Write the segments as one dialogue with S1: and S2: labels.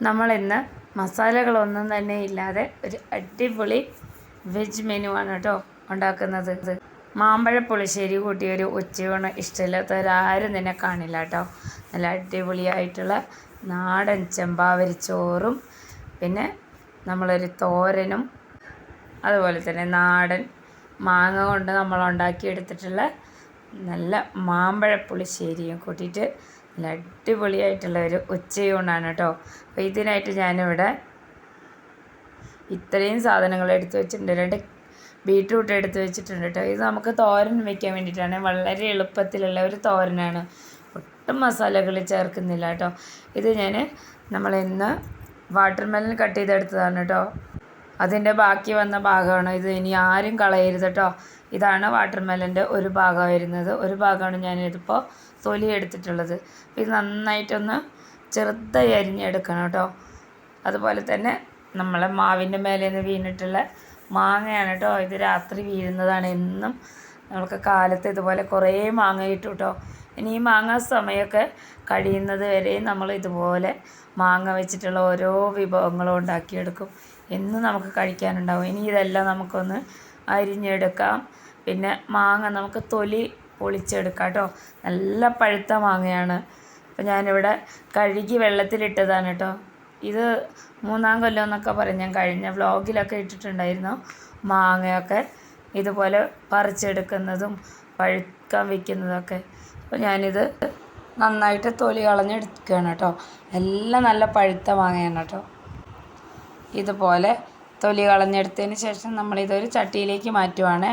S1: നമ്മളിന്ന് മസാലകളൊന്നും തന്നെ ഇല്ലാതെ ഒരു അടിപൊളി വെജ് മെനു ആണ് കേട്ടോ ഉണ്ടാക്കുന്നത്. മാമ്പഴ പുളിശ്ശേരി കൂട്ടിയൊരു ഉച്ചയൂണ് ഇഷ്ടമില്ലാത്തവരാരും തന്നെ കാണില്ല കേട്ടോ നല്ല അടിപൊളിയായിട്ടുള്ള നാടൻ ചെമ്പാവരി ചോറും പിന്നെ നമ്മളൊരു തോരനും അതുപോലെ തന്നെ നാടൻ മാങ്ങ കൊണ്ട് നമ്മൾ ഉണ്ടാക്കിയെടുത്തിട്ടുള്ള നല്ല മാമ്പഴ പുളിശ്ശേരിയും കൂട്ടിയിട്ട് അടിപൊളിയായിട്ടുള്ള ഒരു ഉച്ചയൂണാണ് കേട്ടോ. അപ്പോൾ ഇതിനായിട്ട് ഞാനിവിടെ ഇത്രയും സാധനങ്ങൾ എടുത്തു വെച്ചിട്ടുണ്ട്. രണ്ട് ബീട്രൂട്ട് എടുത്ത് വെച്ചിട്ടുണ്ട് കേട്ടോ. ഇത് നമുക്ക് തോരൻ വയ്ക്കാൻ വേണ്ടിയിട്ടാണ്. വളരെ എളുപ്പത്തിലുള്ള ഒരു തോരനാണ്. ഒട്ടും മസാലകൾ ചേർക്കുന്നില്ല കേട്ടോ. ഇത് ഞാൻ നമ്മളിന്ന് വാട്ടർമെലൺ വാട്ടർ മെലൺ കട്ട് ചെയ്തെടുത്തതാണ് കേട്ടോ. അതിന്റെ ബാക്കി വന്ന ഭാഗമാണ്. ഇത് ഇനി ആരും കളയരുത് കേട്ടോ ഇതാണ് വാട്ടർ മെലന്റെ ഒരു ഭാഗം വരുന്നത് ഒരു ഭാഗമാണ് ഞാനിതിപ്പോൾ തൊലി എടുത്തിട്ടുള്ളത്. ഇത് നന്നായിട്ടൊന്ന് ചെറുതായി അരിഞ്ഞെടുക്കണം കേട്ടോ അതുപോലെ തന്നെ നമ്മളെ മാവിന്റെ മേലെ നിന്ന് വീണിട്ടുള്ള മാങ്ങയാണ് കേട്ടോ ഇത് രാത്രി വീഴുന്നതാണ്. എന്നും നമുക്ക് കാലത്ത് ഇതുപോലെ കുറേ മാങ്ങ കിട്ടും കേട്ടോ ഇനി ഈ മാങ്ങ സമയമൊക്കെ കഴിയുന്നത് വരെയും നമ്മൾ ഇതുപോലെ മാങ്ങ വെച്ചിട്ടുള്ള ഓരോ വിഭവങ്ങളും ഉണ്ടാക്കിയെടുക്കും. എന്നും നമുക്ക് കഴിക്കാനുണ്ടാവും. ഇനി ഇതെല്ലാം നമുക്കൊന്ന് അരിഞ്ഞെടുക്കാം. പിന്നെ മാങ്ങ നമുക്ക് തൊലി പൊളിച്ചെടുക്കാം കേട്ടോ. നല്ല പഴുത്ത മാങ്ങയാണ്. അപ്പോൾ ഞാനിവിടെ കഴുകി വെള്ളത്തിലിട്ടതാണ് കേട്ടോ. ഇത് മൂന്നാം കൊല്ലം എന്നൊക്കെ പറഞ്ഞ് ഞാൻ കഴിഞ്ഞ വ്ലോഗിലൊക്കെ ഇട്ടിട്ടുണ്ടായിരുന്നു മാങ്ങയൊക്കെ ഇതുപോലെ പറിച്ചെടുക്കുന്നതും പഴുക്കാൻ വെക്കുന്നതൊക്കെ. അപ്പോൾ ഞാനിത് നന്നായിട്ട് തൊലി കളഞ്ഞെടുക്കുകയാണ് കേട്ടോ. എല്ലാം നല്ല പഴുത്ത മാങ്ങയാണ് കേട്ടോ. ഇതുപോലെ തൊലി കളഞ്ഞെടുത്തതിന് ശേഷം നമ്മളിതൊരു ചട്ടിയിലേക്ക് മാറ്റുവാണ്.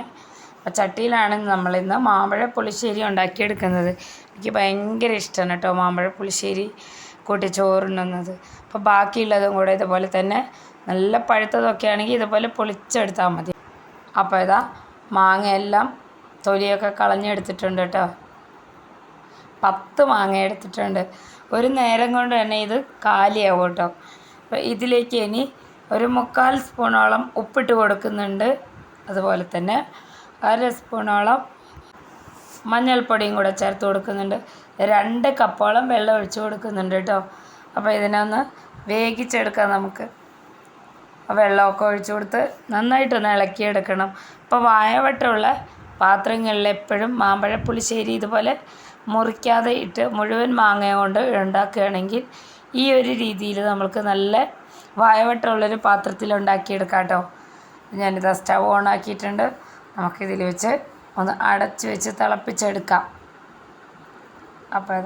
S1: അപ്പോൾ ചട്ടിയിലാണ് നമ്മളിന്ന് മാമ്പഴ പുളിശ്ശേരി ഉണ്ടാക്കിയെടുക്കുന്നത്. എനിക്ക് ഭയങ്കര ഇഷ്ടമാണ് കേട്ടോ മാമ്പഴ പുളിശ്ശേരി കൂട്ടി ചോറുണ്ണുന്നത് അപ്പോൾ ബാക്കിയുള്ളതും കൂടെ ഇതുപോലെ തന്നെ നല്ല പഴുത്തതൊക്കെ ആണെങ്കിൽ ഇതുപോലെ പൊളിച്ചെടുത്താൽ മതി. അപ്പോൾ ഇതാ മാങ്ങയെല്ലാം തൊലിയൊക്കെ കളഞ്ഞെടുത്തിട്ടുണ്ട് കേട്ടോ. പത്ത് മാങ്ങ എടുത്തിട്ടുണ്ട്. ഒരു നേരം കൊണ്ട് തന്നെ ഇത് കാലിയാവും കേട്ടോ. അപ്പോൾ ഇതിലേക്ക് ഇനി ഒരു മുക്കാൽ സ്പൂണോളം ഉപ്പിട്ട് കൊടുക്കുന്നുണ്ട്. അതുപോലെ തന്നെ അര സ്പൂണോളം മഞ്ഞൾപ്പൊടിയും കൂടെ ചേർത്ത് കൊടുക്കുന്നുണ്ട്. രണ്ട് കപ്പോളം വെള്ളം ഒഴിച്ച് കൊടുക്കുന്നുണ്ട് കേട്ടോ. അപ്പോൾ ഇതിനൊന്ന് വേഗിച്ചെടുക്കാം നമുക്ക്. വെള്ളമൊക്കെ ഒഴിച്ചു കൊടുത്ത് നന്നായിട്ടൊന്ന് ഇളക്കിയെടുക്കണം. ഇപ്പോൾ വായവട്ടമുള്ള പാത്രങ്ങളിൽ എപ്പോഴും മാമ്പഴ പുളിശ്ശേരി ഇതുപോലെ മുറിക്കാതെ ഇട്ട് മുഴുവൻ മാങ്ങ കൊണ്ട് ഉണ്ടാക്കുകയാണെങ്കിൽ ഈ ഒരു രീതിയിൽ നമുക്ക് നല്ല വായവട്ടമുള്ളൊരു പാത്രത്തിൽ ഉണ്ടാക്കിയെടുക്കാം കേട്ടോ. ഞാനിത് സ്റ്റവ് ഓൺ ആക്കിയിട്ടുണ്ട്. നമുക്കിതിൽ വെച്ച് ഒന്ന് അടച്ച് വെച്ച് തിളപ്പിച്ചെടുക്കാം. അപ്പോൾ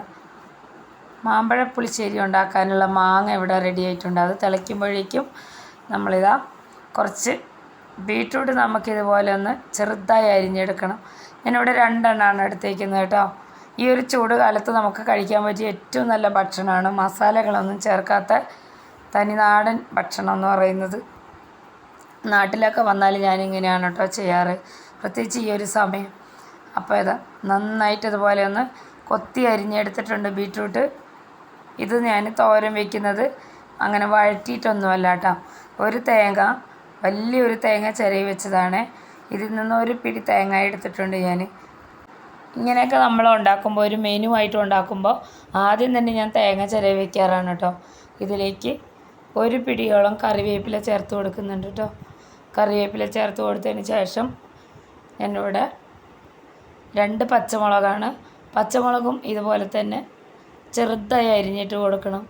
S1: മാമ്പഴ പുളിശ്ശേരി ഉണ്ടാക്കാനുള്ള മാങ്ങ ഇവിടെ റെഡി ആയിട്ടുണ്ട്. അത് തിളയ്ക്കുമ്പോഴേക്കും നമ്മളിതാ കുറച്ച് ബീട്രൂട്ട് നമുക്കിതുപോലെ ഒന്ന് ചെറുതായി അരിഞ്ഞെടുക്കണം. ഞാനിവിടെ രണ്ടെണ്ണമാണ് എടുത്തേക്കുന്നത് കേട്ടോ. ഈ ഒരു ചൂട് കാലത്ത് നമുക്ക് കഴിക്കാൻ പറ്റിയ ഏറ്റവും നല്ല ഭക്ഷണമാണ് മസാലകളൊന്നും ചേർക്കാത്ത തനിനാടൻ ഭക്ഷണം എന്ന് പറയുന്നത്. നാട്ടിലൊക്കെ വന്നാൽ ഞാനിങ്ങനെയാണ് കേട്ടോ ചെയ്യാറ്. പ്രത്യേകിച്ച് ഈ ഒരു സമയം. അപ്പോൾ ഇതാ നന്നായിട്ട് ഇതുപോലെ ഒന്ന് കൊത്തി അരിഞ്ഞെടുത്തിട്ടുണ്ട് ബീട്രൂട്ട്. ഇത് ഞാൻ തോരൻ വെക്കുന്നത് അങ്ങനെ വഴറ്റിയിട്ടൊന്നുമല്ല കേട്ടോ. ഒരു തേങ്ങ വലിയൊരു തേങ്ങ ചിരവി വെച്ചതാണ്. ഇതിൽ നിന്ന് ഒരു പിടി തേങ്ങ എടുത്തിട്ടുണ്ട് ഞാൻ. ഇങ്ങനെയൊക്കെ നമ്മൾ ഉണ്ടാക്കുമ്പോൾ ഒരു മെനു ആയിട്ട് ഉണ്ടാക്കുമ്പോൾ ആദ്യം തന്നെ ഞാൻ തേങ്ങ ചിരവി വെക്കാറാണ് കേട്ടോ. ഇതിലേക്ക് ഒരു പിടിയോളം കറിവേപ്പില ചേർത്ത് കൊടുക്കുന്നുണ്ട് കേട്ടോ. കറിവേപ്പില ചേർത്ത് കൊടുത്തതിന് ശേഷം ഞാനിവിടെ രണ്ട് പച്ചമുളകാണ്. പച്ചമുളകും ഇതുപോലെ തന്നെ ചെറുതായി അരിഞ്ഞിട്ട് കൊടുക്കണം.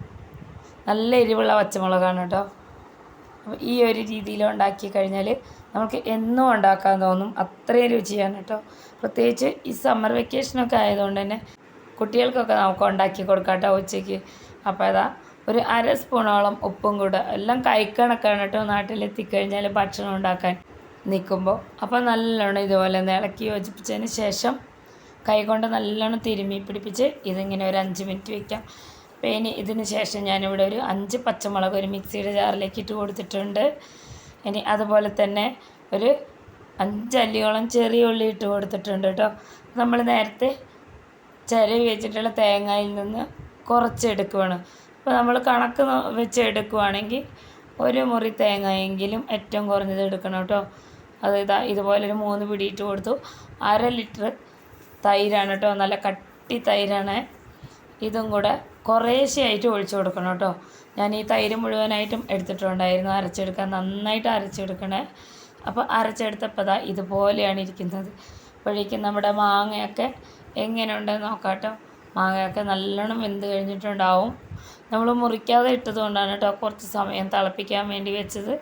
S1: നല്ല എരിവുള്ള പച്ചമുളകാണ് കേട്ടോ. ഈ ഒരു രീതിയിൽ ഉണ്ടാക്കി കഴിഞ്ഞാൽ നമുക്ക് എന്നും ഉണ്ടാക്കാൻ തോന്നും. അത്രയും രുചിയാണ് കേട്ടോ. പ്രത്യേകിച്ച് ഈ സമ്മർ വെക്കേഷനൊക്കെ ആയതുകൊണ്ട് തന്നെ കുട്ടികൾക്കൊക്കെ നമുക്ക് ഉണ്ടാക്കി കൊടുക്കാം കേട്ടോ ഉച്ചയ്ക്ക്. അപ്പോൾ അതാ ഒരു അര സ്പൂണോളം ഉപ്പും കൂടെ എല്ലാം കൈക്കണക്കാണ് കേട്ടോ നാട്ടിലെത്തിക്കഴിഞ്ഞാൽ ഭക്ഷണം ഉണ്ടാക്കാൻ നിൽക്കുമ്പോൾ. അപ്പോൾ നല്ലോണം ഇതുപോലെ ഇളക്കി യോജിപ്പിച്ചതിന് ശേഷം കൈകൊണ്ട് നല്ലോണം തിരുമ്മി പിടിപ്പിച്ച് ഇതിങ്ങനെ ഒരു അഞ്ച് മിനിറ്റ് വയ്ക്കാം അപ്പോൾ ഇനി ഇതിന് ശേഷം ഞാനിവിടെ ഒരു അഞ്ച് പച്ചമുളക് ഒരു മിക്സിയുടെ ജാറിലേക്ക് ഇട്ട് കൊടുത്തിട്ടുണ്ട്. ഇനി അതുപോലെ തന്നെ ഒരു അഞ്ചല്ലിയോളം ചെറിയ ഉള്ളി ഇട്ട് കൊടുത്തിട്ടുണ്ട് കേട്ടോ. നമ്മൾ നേരത്തെ ചിരവി വെച്ചിട്ടുള്ള തേങ്ങയിൽ നിന്ന് കുറച്ച് എടുക്കുവാണ്. അപ്പോൾ നമ്മൾ കണക്ക് വെച്ച് എടുക്കുവാണെങ്കിൽ ഒരു മുറി തേങ്ങയെങ്കിലും ഏറ്റവും കുറഞ്ഞത് എടുക്കണം കേട്ടോ. അത് ഇതാ ഇതുപോലൊരു മൂന്ന് പിടിയിട്ട് കൊടുത്തു. അര ലിറ്റർ തൈരാണ് കേട്ടോ. നല്ല കട്ടി തൈരാണ്. ഇതും കൂടെ കുറേശ്ശെയായിട്ട് ഒഴിച്ചു കൊടുക്കണം കേട്ടോ. ഞാൻ ഈ തൈര് മുഴുവനായിട്ടും എടുത്തിട്ടുണ്ടായിരുന്നു അരച്ചെടുക്കാൻ നന്നായിട്ട് അരച്ചെടുക്കണേ. അപ്പോൾ അരച്ചെടുത്തപ്പോൾ ദാ ഇതുപോലെയാണ് ഇരിക്കുന്നത്. അപ്പോഴേക്കും നമ്മുടെ മാങ്ങയൊക്കെ എങ്ങനെയുണ്ടെന്ന് നോക്കാട്ടോ. കേട്ടോ മാങ്ങയൊക്കെ നല്ലോണം വെന്ത് കഴിഞ്ഞിട്ടുണ്ടാവും. നമ്മൾ മുറിക്കാതെ ഇട്ടത് കൊണ്ടാണ് കേട്ടോ കുറച്ച് സമയം തിളപ്പിക്കാൻ വേണ്ടി വെച്ചത്.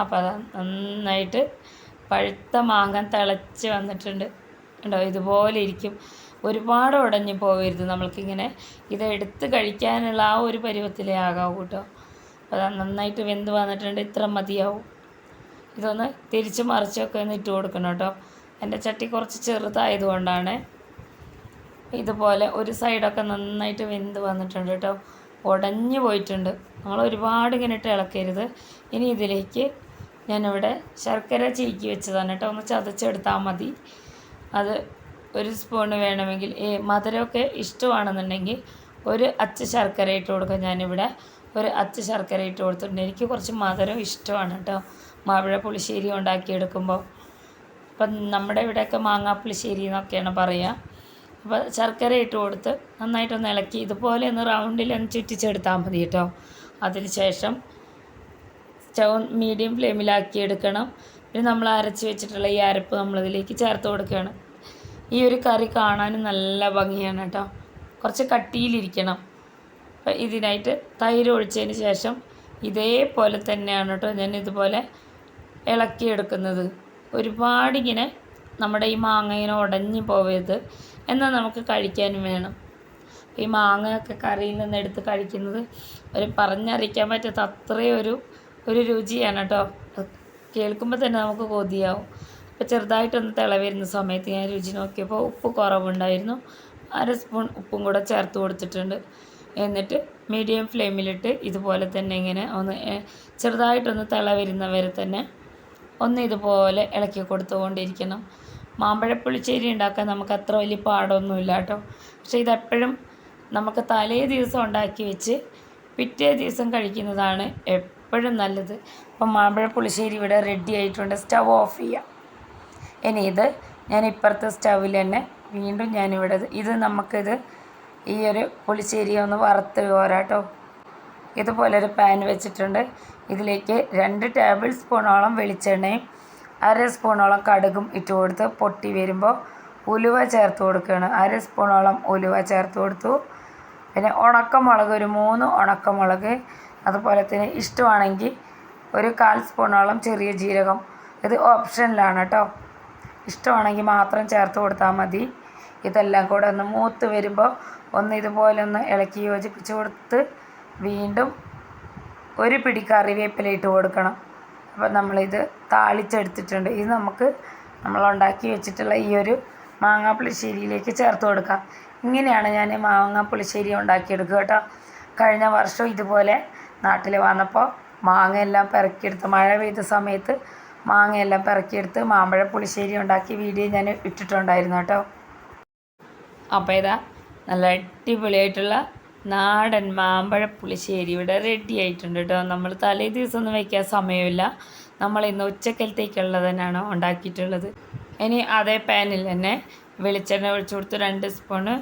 S1: അപ്പോൾ അത് നന്നായിട്ട് പഴുത്ത മാങ്ങ തിളച്ച് വന്നിട്ടുണ്ട്. ഉണ്ടോ ഇതുപോലെ ഇരിക്കും. ഒരുപാട് ഉടഞ്ഞു പോകരുത് നമ്മൾക്കിങ്ങനെ ഇത് എടുത്ത് കഴിക്കാനുള്ള ആ ഒരു പരുവത്തിലേ ആകാവൂ കേട്ടോ. അപ്പോൾ അത് നന്നായിട്ട് വെന്ത് വന്നിട്ടുണ്ട്. ഇത്ര മതിയാവും. ഇതൊന്ന് തിരിച്ച് മറിച്ചൊക്കെ ഒന്ന് ഇട്ട് കൊടുക്കണം കേട്ടോ. എന്റെ ചട്ടി കുറച്ച് ചെറുതായതുകൊണ്ടാണ് ഇതുപോലെ ഒരു സൈഡൊക്കെ നന്നായിട്ട് വെന്ത് വന്നിട്ടുണ്ട് കേട്ടോ. ഉടഞ്ഞു പോയിട്ടുണ്ട്. നമ്മൾ ഒരുപാട് ഇങ്ങനെ ഇട്ട് ഇളക്കരുത്. ഇനി ഇതിലേക്ക് ഞാനിവിടെ ശർക്കര ചീക്കി വെച്ചതാണ് കേട്ടോ. ഒന്ന് ചതച്ചെടുത്താൽ മതി. അത് ഒരു സ്പൂണ് വേണമെങ്കിൽ ഈ മധുരമൊക്കെ ഇഷ്ടമാണെന്നുണ്ടെങ്കിൽ ഒരു അച്ച് ശർക്കര ഇട്ട് കൊടുക്കും. ഞാനിവിടെ ഒരു അച്ച് ശർക്കര ഇട്ട് കൊടുത്തിട്ടുണ്ട്. എനിക്ക് കുറച്ച് മധുരം ഇഷ്ടമാണ് കേട്ടോ. മാവിഴ പുളിശ്ശേരി ഉണ്ടാക്കിയെടുക്കുമ്പോൾ. അപ്പം നമ്മുടെ ഇവിടെയൊക്കെ മാങ്ങാ പുളിശ്ശേരി എന്നൊക്കെയാണ് പറയുക. അപ്പോൾ ശർക്കര ഇട്ട് കൊടുത്ത് നന്നായിട്ടൊന്ന് ഇളക്കി. ഇതുപോലെ ഒന്ന് റൗണ്ടിൽ ഒന്ന് ചുറ്റിച്ചെടുത്താൽ മതി കേട്ടോ. അതിനുശേഷം സ്റ്റൗ മീഡിയം ഫ്ലെയിമിലാക്കി എടുക്കണം. പിന്നെ നമ്മൾ അരച്ച് വെച്ചിട്ടുള്ള ഈ അരപ്പ് നമ്മളിതിലേക്ക് ചേർത്ത് കൊടുക്കുകയാണ്. ഈ ഒരു കറി കാണാനും നല്ല ഭംഗിയാണ് കേട്ടോ. കുറച്ച് കട്ടിയിലിരിക്കണം. അപ്പം ഇതിനായിട്ട് തൈര് ഒഴിച്ചതിന് ശേഷം ഇതേപോലെ തന്നെയാണ് കേട്ടോ ഞാൻ ഇതുപോലെ ഇളക്കിയെടുക്കുന്നത്. ഒരുപാടിങ്ങനെ നമ്മുടെ ഈ മാങ്ങ ഇങ്ങനെ ഉടഞ്ഞു പോവരുത്. എന്നാൽ നമുക്ക് കഴിക്കാനും വേണം. ഈ മാങ്ങയൊക്കെ കറിയിൽ നിന്ന് എടുത്ത് കഴിക്കുന്നത് ഒരു പറഞ്ഞറിയിക്കാൻ പറ്റാത്ത അത്രയും ഒരു ഒരു രുചിയാണ് കേട്ടോ. കേൾക്കുമ്പോൾ തന്നെ നമുക്ക് കൊതിയാവും. അപ്പോൾ ചെറുതായിട്ടൊന്ന് തിള വരുന്ന സമയത്ത് ഞാൻ രുചി നോക്കിയപ്പോൾ ഉപ്പ് കുറവുണ്ടായിരുന്നു. അര സ്പൂൺ ഉപ്പും കൂടെ ചേർത്ത് കൊടുത്തിട്ടുണ്ട്. എന്നിട്ട് മീഡിയം ഫ്ലെയിമിലിട്ട് ഇതുപോലെ തന്നെ ഇങ്ങനെ ഒന്ന് ചെറുതായിട്ടൊന്ന് തിള വരുന്നവരെ തന്നെ ഒന്ന് ഇതുപോലെ ഇളക്കി കൊടുത്തുകൊണ്ടിരിക്കണം. മാമ്പഴപ്പുളിശ്ശേരി ഉണ്ടാക്കാൻ നമുക്ക് അത്ര വലിയ പാടൊന്നുമില്ല കേട്ടോ. പക്ഷേ ഇതെപ്പോഴും നമുക്ക് തലേ ദിവസം ഉണ്ടാക്കി വെച്ച് പിറ്റേ ദിവസം കഴിക്കുന്നതാണ് എപ്പോഴും നല്ലത്. അപ്പം മാമ്പഴപ്പുളിശ്ശേരി ഇവിടെ റെഡി ആയിട്ടുണ്ട്. സ്റ്റവ് ഓഫ് ചെയ്യാം. ഇനി ഇത് ഞാൻ ഇപ്പുറത്തെ സ്റ്റവിൽ തന്നെ വീണ്ടും ഞാനിവിടെ ഇത് നമുക്കിത് ഈ ഒരു പുളിശ്ശേരി ഒന്ന് വറുത്ത് പോരാട്ടോ ഇതുപോലെ ഒരു പാൻ വെച്ചിട്ടുണ്ട്. ഇതിലേക്ക് രണ്ട് ടേബിൾ സ്പൂണോളം വെളിച്ചെണ്ണയും അര സ്പൂണോളം കടുകും ഇട്ട് കൊടുത്ത് പൊട്ടി വരുമ്പോൾ ഉലുവ ചേർത്ത് കൊടുക്കുകയാണ് അര സ്പൂണോളം ഉലുവ ചേർത്ത് കൊടുത്തു. പിന്നെ ഉണക്കമുളക് ഒരു മൂന്ന് ഉണക്കമുളക്. അതുപോലെ തന്നെ ഇഷ്ടമാണെങ്കിൽ ഒരു കാൽ സ്പൂണോളം ചെറിയ ജീരകം. ഇത് ഓപ്ഷനിലാണ് കേട്ടോ ഇഷ്ടമാണെങ്കിൽ മാത്രം ചേർത്ത് കൊടുത്താൽ മതി. ഇതെല്ലാം കൂടെ ഒന്ന് മൂത്ത് വരുമ്പോൾ ഒന്ന് ഇതുപോലെ ഒന്ന് ഇളക്കി യോജിപ്പിച്ച് കൊടുത്ത് വീണ്ടും ഒരു പിടി കറിവേപ്പില ഇട്ട് കൊടുക്കണം. അപ്പോൾ നമ്മളിത് താളിച്ചെടുത്തിട്ടുണ്ട്. ഇത് നമുക്ക് നമ്മൾ ഉണ്ടാക്കി വെച്ചിട്ടുള്ള ഈ ഒരു മാങ്ങാപ്പുളിശ്ശേരിയിലേക്ക് ചേർത്ത് കൊടുക്കാം. ഇങ്ങനെയാണ് ഞാൻ മാങ്ങാപ്പുളിശ്ശേരി ഉണ്ടാക്കിയെടുക്കുക കേട്ടോ. കഴിഞ്ഞ വർഷം ഇതുപോലെ നാട്ടിൽ വന്നപ്പോൾ മാങ്ങയെല്ലാം പെറുക്കിയെടുത്ത് മഴ പെയ്ത സമയത്ത് മാങ്ങയെല്ലാം പെറുക്കിയെടുത്ത് മാമ്പഴ പുളിശ്ശേരി ഉണ്ടാക്കി വീഡിയോ ഞാൻ ഇട്ടിട്ടുണ്ടായിരുന്നു കേട്ടോ. അപ്പോൾ ഇതാ നല്ല അടിപൊളിയായിട്ടുള്ള നാടൻ മാമ്പഴ പുളിശ്ശേരി ഇവിടെ റെഡി ആയിട്ടുണ്ട് കേട്ടോ. നമ്മൾ തലേ ദിവസം ഒന്നും വയ്ക്കാൻ സമയമില്ല. നമ്മൾ ഇന്ന് ഉച്ചക്കലത്തേക്കുള്ളത് തന്നെയാണ് ഉണ്ടാക്കിയിട്ടുള്ളത്. ഇനി അതേ പാനിൽ തന്നെ വെളിച്ചെണ്ണ ഒഴിച്ചു കൊടുത്ത് രണ്ട് സ്പൂണ്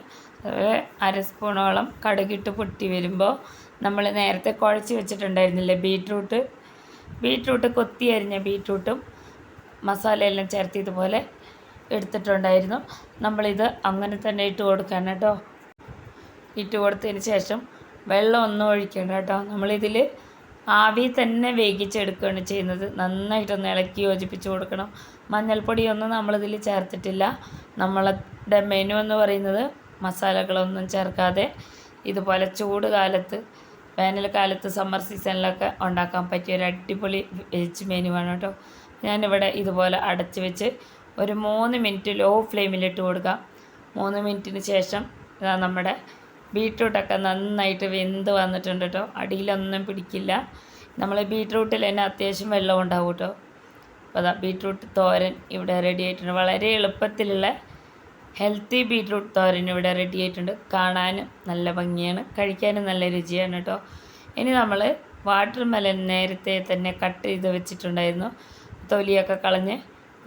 S1: അര സ്പൂണോളം കടുകിട്ട് പൊട്ടി വരുമ്പോൾ നമ്മൾ നേരത്തെ കുഴച്ച് വെച്ചിട്ടുണ്ടായിരുന്നില്ലേ ബീട്രൂട്ട് ബീട്രൂട്ട് കൊത്തി അരിഞ്ഞ ബീട്രൂട്ടും മസാലയെല്ലാം ചേർത്ത് ഇതുപോലെ എടുത്തിട്ടുണ്ടായിരുന്നു. നമ്മളിത് അങ്ങനെ തന്നെ ഇട്ട് കൊടുക്കണം കേട്ടോ. ഇട്ട് കൊടുത്തതിന് ശേഷം വെള്ളം ഒന്നും ഒഴിക്കണം കേട്ടോ. നമ്മളിതിൽ ആവി തന്നെ വേവിച്ചെടുക്കുകയാണ് ചെയ്യുന്നത്. നന്നായിട്ടൊന്ന് ഇളക്കി യോജിപ്പിച്ച് കൊടുക്കണം. മഞ്ഞൾപ്പൊടിയൊന്നും നമ്മളിതിൽ ചേർത്തിട്ടില്ല. നമ്മളുടെ മെനു എന്ന് പറയുന്നത് മസാലകളൊന്നും ചേർക്കാതെ ഇതുപോലെ ചൂട് കാലത്ത് വേനൽ കാലത്ത് സമ്മർ സീസണിലൊക്കെ ഉണ്ടാക്കാൻ പറ്റിയ ഒരു അടിപൊളി വെജ് മെനുവാണ് കേട്ടോ. ഞാനിവിടെ ഇതുപോലെ അടച്ച് വെച്ച് ഒരു മൂന്ന് മിനിറ്റ് ലോ ഫ്ലെയിമിലിട്ട് കൊടുക്കുക മൂന്ന് മിനിറ്റിന് ശേഷം ഇതാ നമ്മുടെ ബീട്രൂട്ടൊക്കെ നന്നായിട്ട് വെന്ത് വന്നിട്ടുണ്ട് കേട്ടോ. അടിയിലൊന്നും പിടിക്കില്ല. നമ്മൾ ബീട്രൂട്ടിൽ തന്നെ അത്യാവശ്യം വെള്ളം ഉണ്ടാവും കേട്ടോ. അപ്പോൾ അതാ ബീട്രൂട്ട് തോരൻ ഇവിടെ റെഡി ആയിട്ടുണ്ട്. വളരെ എളുപ്പത്തിലുള്ള ഹെൽത്തി ബീറ്റ്റൂട്ട് തോരൻ ഇവിടെ റെഡി ആയിട്ടുണ്ട്. കാണാനും നല്ല ഭംഗിയാണ്. കഴിക്കാനും നല്ല രുചിയാണ് കേട്ടോ ഇനി നമ്മൾ വാട്ടർ മെലൻ നേരത്തെ തന്നെ കട്ട് ചെയ്ത് വെച്ചിട്ടുണ്ടായിരുന്നു. തൊലിയൊക്കെ കളഞ്ഞ്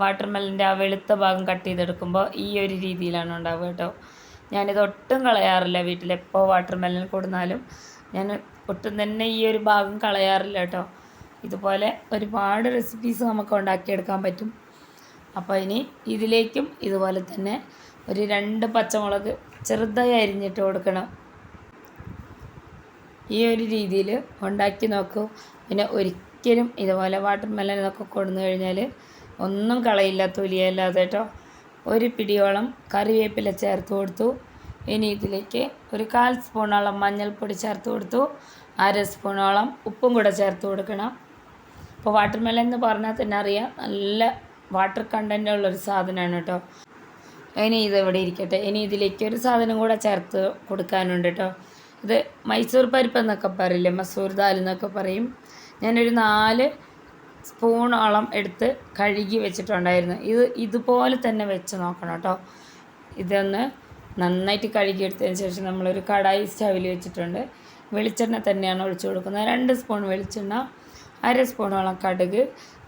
S1: വാട്ടർ മെലന്റെ ആ വെളുത്ത ഭാഗം കട്ട് ചെയ്തെടുക്കുമ്പോൾ ഈ ഒരു രീതിയിലാണ് ഉണ്ടാവുക കേട്ടോ ഞാനിത് ഒട്ടും കളയാറില്ല വീട്ടിൽ എപ്പോൾ വാട്ടർ മെലൻ കൊടുന്നാലും ഞാൻ ഒട്ടും തന്നെ ഈ ഒരു ഭാഗം കളയാറില്ല കേട്ടോ ഇതുപോലെ ഒരുപാട് റെസിപ്പീസ് നമുക്ക് ഉണ്ടാക്കിയെടുക്കാൻ പറ്റും. അപ്പോൾ ഇനി ഇതിലേക്കും ഇതുപോലെ തന്നെ ഒരു രണ്ട് പച്ചമുളക് ചെറുതായി അരിഞ്ഞിട്ട് കൊടുക്കണം. ഈ ഒരു രീതിയിൽ ഉണ്ടാക്കി നോക്കൂ. പിന്നെ ഒരിക്കലും ഇതുപോലെ വാട്ടർ മെലൻ എന്നൊക്കെ കൊടുന്നു കഴിഞ്ഞാൽ ഒന്നും കളയില്ല തൊലിയല്ലാതെ കേട്ടോ. ഒരു പിടിയോളം കറിവേപ്പില ചേർത്ത് കൊടുത്തു. ഇനി ഇതിലേക്ക് ഒരു കാൽ സ്പൂണോളം മഞ്ഞൾപ്പൊടി ചേർത്ത് കൊടുത്തു. അര സ്പൂണോളം ഉപ്പും കൂടെ ചേർത്ത് കൊടുക്കണം. ഇപ്പോൾ വാട്ടർ മെലൻ എന്ന് പറഞ്ഞാൽ തന്നെ അറിയാം നല്ല വാട്ടർ കണ്ടന്റ് ഉള്ളൊരു സാധനമാണ് കേട്ടോ. ഇനി ഇത് ഇവിടെ ഇരിക്കട്ടെ? ഇനി ഇതിലേക്ക് ഒരു സാധനം കൂടെ ചേർത്ത് കൊടുക്കാനുണ്ട് കേട്ടോ ഇത് മൈസൂർ പരിപ്പ് എന്നൊക്കെ പറയില്ലേ? മസൂർ ദാൽ എന്നൊക്കെ പറയും. ഞാനൊരു നാല് സ്പൂണോളം എടുത്ത് കഴുകി വെച്ചിട്ടുണ്ടായിരുന്നു. ഇത് ഇതുപോലെ തന്നെ വെച്ച് നോക്കണം കേട്ടോ ഇതൊന്ന് നന്നായിട്ട് കഴുകിയെടുത്തതിന് ശേഷം നമ്മളൊരു കടായി സ്റ്റവിൽ വെച്ചിട്ടുണ്ട്. വെളിച്ചെണ്ണ തന്നെയാണ് ഒഴിച്ചു കൊടുക്കുന്നത്. രണ്ട് സ്പൂൺ വെളിച്ചെണ്ണ അര സ്പൂണോളം കടുക്.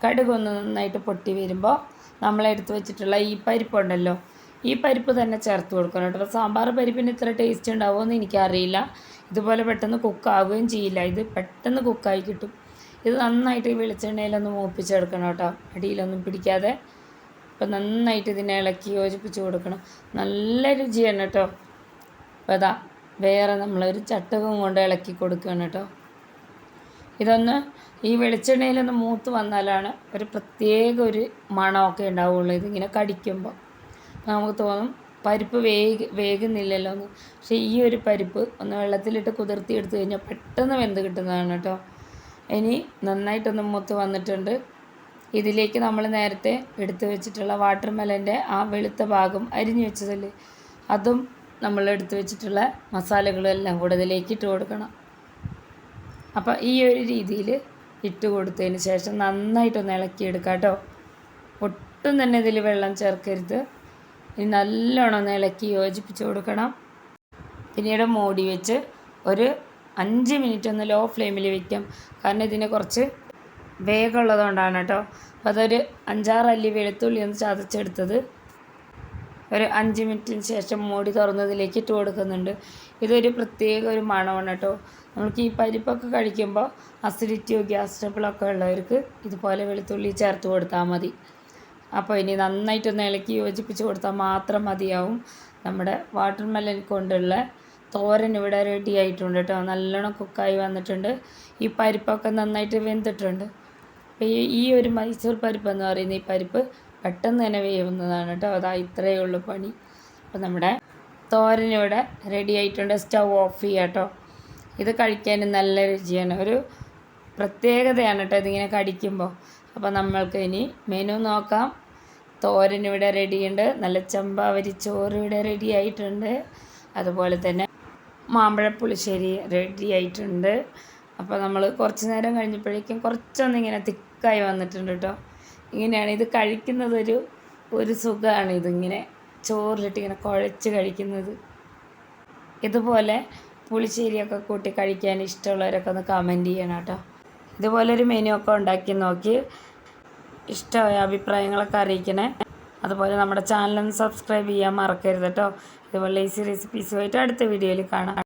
S1: കടുക് ഒന്ന് നന്നായിട്ട് പൊട്ടി വരുമ്പോൾ നമ്മളെടുത്ത് വെച്ചിട്ടുള്ള ഈ പരിപ്പുണ്ടല്ലോ ഈ പരിപ്പ് തന്നെ ചേർത്ത് കൊടുക്കണം കേട്ടോ. സാമ്പാർ പരിപ്പിന് ഇത്ര ടേസ്റ്റ് ഉണ്ടാവുമോ എന്ന് എനിക്കറിയില്ല. ഇതുപോലെ പെട്ടെന്ന് കുക്കാവുകയും ചെയ്യില്ല. ഇത് പെട്ടെന്ന് കുക്കായി കിട്ടും. ഇത് നന്നായിട്ട് വെളിച്ചെണ്ണയിലൊന്ന് മൂപ്പിച്ചെടുക്കണം കേട്ടോ. അടിയിലൊന്നും പിടിക്കാതെ. അപ്പം നന്നായിട്ട് ഇതിനെ ഇളക്കി യോജിപ്പിച്ച് കൊടുക്കണം. നല്ല രുചിയാണ് കേട്ടോ. അപ്പോൾ അതാ വേറെ നമ്മളൊരു ചട്ടകം കൊണ്ട് ഇളക്കി കൊടുക്കുകയാണ് കേട്ടോ. ഇതൊന്ന് ഈ വെളിച്ചെണ്ണയിലൊന്ന് മൂത്ത് വന്നാലാണ് ഒരു പ്രത്യേക ഒരു മണമൊക്കെ ഉണ്ടാവുള്ളൂ ഇതിങ്ങനെ കടിക്കുമ്പോൾ. നമുക്ക് തോന്നും പരിപ്പ് വേഗ വേകുന്നില്ലല്ലോ എന്ന്. പക്ഷേ ഈ ഒരു പരിപ്പ് ഒന്ന് വെള്ളത്തിലിട്ട് കുതിർത്തി എടുത്തു കഴിഞ്ഞാൽ പെട്ടെന്ന് വെന്ത് കിട്ടുന്നതാണ് കേട്ടോ. ഇനി നന്നായിട്ടൊന്ന് മൂത്ത് വന്നിട്ടുണ്ട്. ഇതിലേക്ക് നമ്മൾ നേരത്തെ എടുത്തു വെച്ചിട്ടുള്ള വാട്ടർ മെലന്റെ ആ വെളുത്ത ഭാഗം അരിഞ്ഞു വെച്ചതല്ലേ? അതും നമ്മൾ എടുത്തു വെച്ചിട്ടുള്ള മസാലകളും എല്ലാം കൂടെ ഇതിലേക്ക് ഇട്ട് കൊടുക്കണം. അപ്പോൾ ഈ ഒരു രീതിയിൽ ഇട്ട് കൊടുത്തതിന് ശേഷം നന്നായിട്ടൊന്ന് ഇളക്കിയെടുക്കാം കേട്ടോ. ഒട്ടും തന്നെ ഇതിൽ വെള്ളം ചേർക്കരുത്. ഇനി നല്ലോണം ഒന്ന് ഇളക്കി യോജിപ്പിച്ച് കൊടുക്കണം. പിന്നീട് മൂടി വെച്ച് ഒരു അഞ്ച് മിനിറ്റ് ഒന്ന് ലോ ഫ്ലെയിമിൽ വയ്ക്കാം കാരണം ഇതിന് കുറച്ച് വേഗമുള്ളതുകൊണ്ടാണ് കേട്ടോ. അപ്പോൾ അതൊരു അഞ്ചാറ് അല്ലി വെളുത്തുള്ളി ഒന്ന് ചതച്ചെടുത്തത്. ഒരു അഞ്ച് മിനിറ്റിന് ശേഷം മൂടി തുറന്നതിലേക്ക് ഇട്ട് കൊടുക്കുന്നുണ്ട്. ഇതൊരു പ്രത്യേക ഒരു മണമാണ് കേട്ടോ. നമുക്ക് ഈ പരിപ്പൊക്കെ കഴിക്കുമ്പോൾ അസിഡിറ്റിയോ ഗ്യാസ് ട്രബിളൊക്കെ ഉള്ളവർക്ക് ഇതുപോലെ വെളുത്തുള്ളി ചേർത്ത് കൊടുത്താൽ മതി. അപ്പോൾ ഇനി നന്നായിട്ടൊന്ന് ഇളക്കി യോജിപ്പിച്ച് കൊടുത്താൽ മാത്രം മതിയാവും. നമ്മുടെ വാട്ടർ മെലൻ കൊണ്ടുള്ള തോരൻ ഇവിടെ റെഡി ആയിട്ടുണ്ട് കേട്ടോ. നല്ലോണം കുക്കായി വന്നിട്ടുണ്ട്. ഈ പരിപ്പൊക്കെ നന്നായിട്ട് വെന്തിട്ടുണ്ട്. അപ്പോൾ ഈ ഈ ഒരു മൈസൂർ പരിപ്പ് എന്ന് പറയുന്ന ഈ പരിപ്പ് പെട്ടെന്ന് തന്നെ വേവുന്നതാണ് കേട്ടോ. അതാ ഇത്രയേ ഉള്ളൂ പണി. അപ്പോൾ നമ്മുടെ തോരൻ ഇവിടെ റെഡി ആയിട്ടുണ്ട്. സ്റ്റൗ ഓഫ് ചെയ്യാം കേട്ടോ. ഇത് കഴിക്കാൻ നല്ല രുചിയാണ്. ഒരു പ്രത്യേകതയാണ് കേട്ടോ ഇതിങ്ങനെ കടിക്കുമ്പോൾ അപ്പോൾ നമ്മൾക്ക് ഇനി മെനു നോക്കാം. തോരൻ ഇവിടെ റെഡിയുണ്ട്. നല്ല ചമ്പാവരി ചോറ് ഇവിടെ റെഡി ആയിട്ടുണ്ട്. അതുപോലെ തന്നെ മാമ്പഴപ്പുളിശ്ശേരി റെഡി ആയിട്ടുണ്ട്. അപ്പോൾ നമ്മൾ കുറച്ച് നേരം കഴിഞ്ഞപ്പോഴേക്കും കുറച്ചൊന്ന് ഇങ്ങനെ തിക്കായി വന്നിട്ടുണ്ട് കേട്ടോ ഇങ്ങനെയാണ് ഇത് കഴിക്കുന്നതൊരു ഒരു സുഖമാണ് ഇതിങ്ങനെ ചോറിലിട്ട് ഇങ്ങനെ കുഴച്ച് കഴിക്കുന്നത്. ഇതുപോലെ പുളിശ്ശേരിയൊക്കെ കൂട്ടി കഴിക്കാൻ ഇഷ്ടമുള്ളവരൊക്കെ ഒന്ന് കമന്റ് ചെയ്യണം കേട്ടോ ഇതുപോലൊരു മെനു ഒക്കെ ഉണ്ടാക്കി നോക്കി. ഇഷ്ടമായ അഭിപ്രായങ്ങളൊക്കെ അറിയിക്കണേ. അതുപോലെ നമ്മുടെ ചാനലൊന്ന് സബ്സ്ക്രൈബ് ചെയ്യാൻ മറക്കരുത് കേട്ടോ ഇതുപോലെ ഈസി റെസിപ്പീസുമായിട്ട് അടുത്ത വീഡിയോയിൽ കാണാം.